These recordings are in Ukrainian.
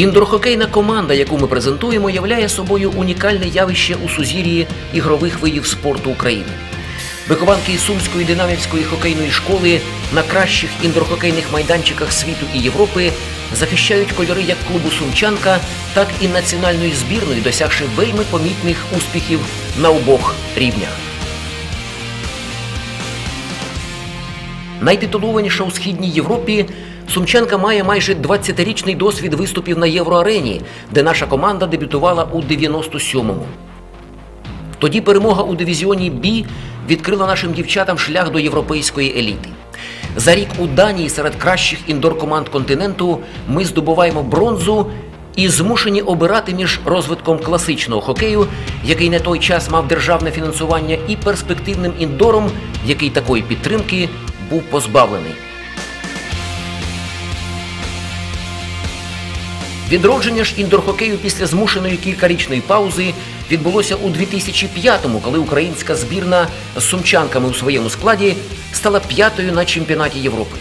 Індорхокейна команда, яку ми презентуємо, являє собою унікальне явище у сузір'ї ігрових видів спорту України. Вихованки Сумської динамівської хокейної школи на кращих індорхокейних майданчиках світу і Європи захищають кольори як клубу Сумчанка, так і національної збірної, досягши вельми помітних успіхів на обох рівнях. Найтитулованіша у східній Європі Сумчанка має майже 20-річний досвід виступів на Євроарені, де наша команда дебютувала у 97-му. Тоді перемога у дивізіоні Бі відкрила нашим дівчатам шлях до європейської еліти. За рік у Данії серед кращих індор-команд континенту ми здобуваємо бронзу і змушені обирати між розвитком класичного хокею, який на той час мав державне фінансування, і перспективним індором, який такої підтримки був позбавлений. Відродження ж індорхокею після змушеної кількарічної паузи відбулося у 2005-му, коли українська збірна з сумчанками у своєму складі стала п'ятою на чемпіонаті Європи.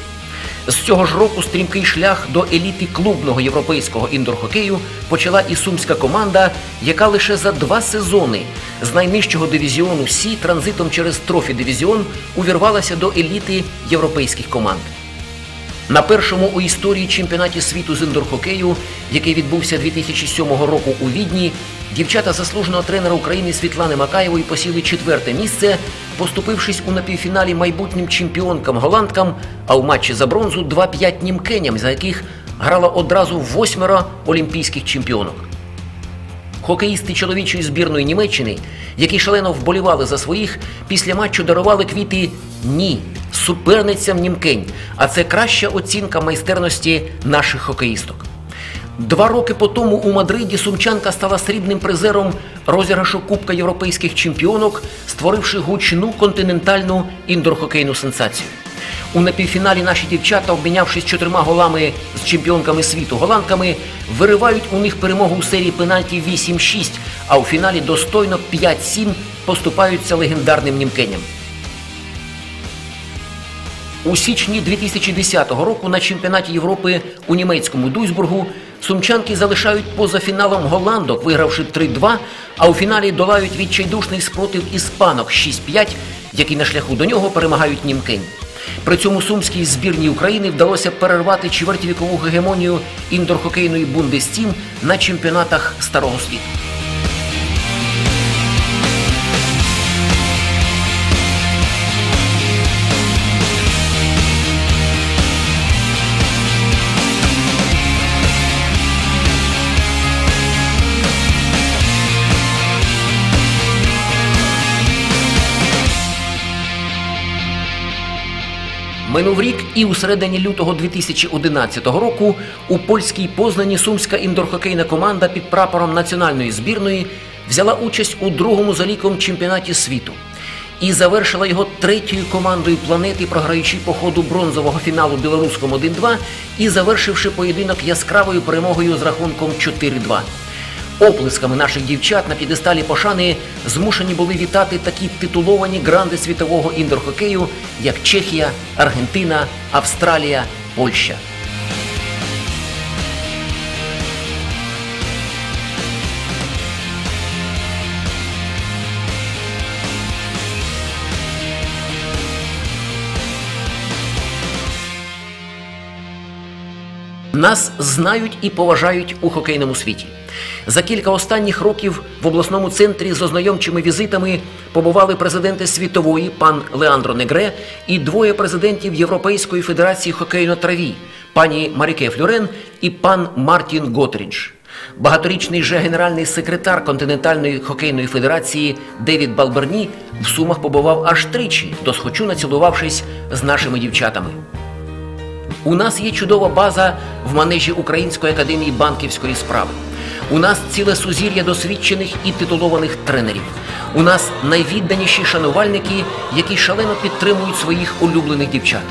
З цього ж року стрімкий шлях до еліти клубного європейського індорхокею почала і сумська команда, яка лише за два сезони з найнижчого дивізіону Сі транзитом через трофі дивізіон увірвалася до еліти європейських команд. На першому у історії чемпіонаті світу з індорхокею, який відбувся 2007 року у Відні, дівчата заслуженого тренера України Світлани Макаєвої посіли четверте місце, поступившись у напівфіналі майбутнім чемпіонкам голландкам, а у матчі за бронзу 2-5 німкеням, за яких грала одразу восьмеро олімпійських чемпіонок. Хокеїсти чоловічої збірної Німеччини, які шалено вболівали за своїх, після матчу дарували квіти ні суперницям німкень, а це краща оцінка майстерності наших хокеїсток. Два роки по тому у Мадриді Сумчанка стала срібним призером розіграшу Кубка європейських чемпіонок, створивши гучну континентальну індорхокейну сенсацію. У напівфіналі наші дівчата, обмінявшись чотирма голами з чемпіонками світу голландками, виривають у них перемогу у серії пенальті 8-6, а у фіналі достойно 5-7 поступаються легендарним німкеням. У січні 2010 року на чемпіонаті Європи у німецькому Дуйсбургу сумчанки залишають поза фіналом голландок, вигравши 3-2, а у фіналі долають відчайдушний спротив іспанок 6-5, які на шляху до нього перемагають німкень. При цьому сумській збірній України вдалося перервати чвертьвікову гегемонію індорхокейної Бундестім на чемпіонатах Старого світу. Минув рік, і у середині лютого 2011 року у польській Познані сумська індорхокейна команда під прапором національної збірної взяла участь у другому за ліком чемпіонаті світу і завершила його третьою командою планети, програючи по ходу бронзового фіналу білоруському 1-2 і завершивши поєдинок яскравою перемогою з рахунком 4-2. Оплесками наших дівчат на п'єдесталі пошани змушені були вітати такі титуловані гранди світового індорхокею, як Чехія, Аргентина, Австралія, Польща. Нас знають і поважають у хокейному світі. За кілька останніх років в обласному центрі з ознайомчими візитами побували президенти світової пан Леандро Негре і двоє президентів Європейської федерації хокею на траві пані Маріке Флюрен і пан Мартін Готрідж. Багаторічний же генеральний секретар континентальної хокейної федерації Девід Балберні в сумах побував аж тричі, досхочу націлувавшись з нашими дівчатами. У нас є чудова база в манежі Української академії банківської справи. У нас ціле сузір'я досвідчених і титулованих тренерів. У нас найвідданіші шанувальники, які шалено підтримують своїх улюблених дівчат.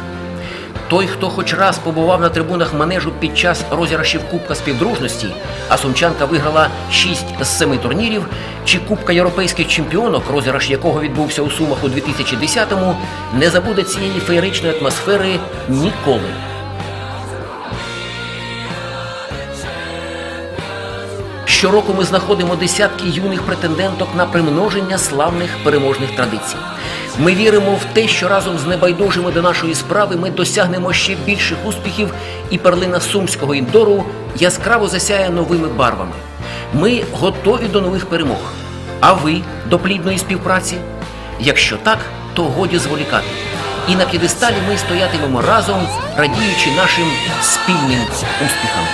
Той, хто хоч раз побував на трибунах манежу під час розіграшів Кубка співдружності, а Сумчанка виграла 6 з 7 турнірів, чи Кубка європейських чемпіонок, розіграш якого відбувся у Сумах у 2010-му, не забуде цієї феєричної атмосфери ніколи. Щороку ми знаходимо десятки юних претенденток на примноження славних переможних традицій. Ми віримо в те, що разом з небайдужими до нашої справи ми досягнемо ще більших успіхів, і перлина сумського індору яскраво засяє новими барвами. Ми готові до нових перемог. А ви до плідної співпраці? Якщо так, то годі зволікати. І на п'єдесталі ми стоятимемо разом, радіючи нашим спільним успіхам.